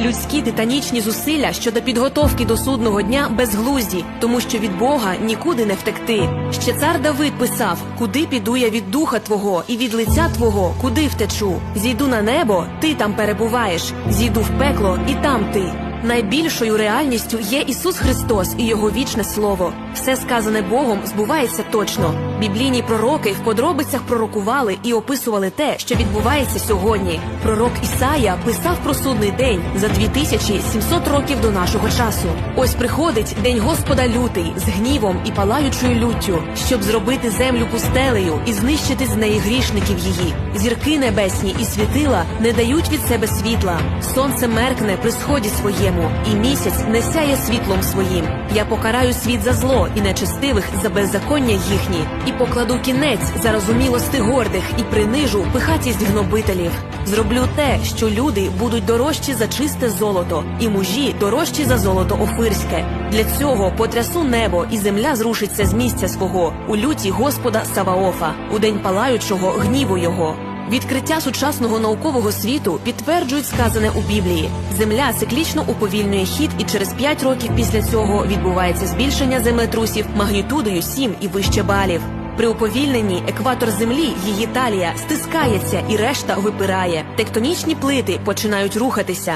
Людські титанічні зусилля щодо підготовки до судного дня безглузді, тому що від Бога нікуди не втекти. Ще цар Давид писав: Куди піду я від духа твого, і від лиця твого, куди втечу? Зійду на небо, ти там перебуваєш, зійду в пекло, і там ти. Найбільшою реальністю є Ісус Христос і Його вічне слово. Все сказане Богом збувається точно. Біблійні пророки в подробицях пророкували і описували те, що відбувається сьогодні. Пророк Ісая писав про судний день за 2700 років до нашого часу. Ось приходить день Господа лютий з гнівом і палаючою люттю, щоб зробити землю пустелею і знищити з неї грішників її. Зірки небесні і світила не дають від себе світла. Сонце меркне при сході своєму, і місяць не сяє світлом своїм. Я покараю світ за зло і нечестивих за беззаконня їхні, і покладу кінець зарозумілости гордих і принижу пихатість гнобителів. Зроблю те, що люди будуть дорожчі за чисте золото, і мужі дорожчі за золото офирське. Для цього потрясу небо, і земля зрушиться з місця свого у люті Господа Саваофа, у день палаючого гніву його. Відкриття сучасного наукового світу підтверджують сказане у Біблії. Земля циклічно уповільнює хід, і через 5 років після цього відбувається збільшення землетрусів магнітудою 7 і вище балів. При уповільненні екватор землі, її талія стискається і решта випирає. Тектонічні плити починають рухатися.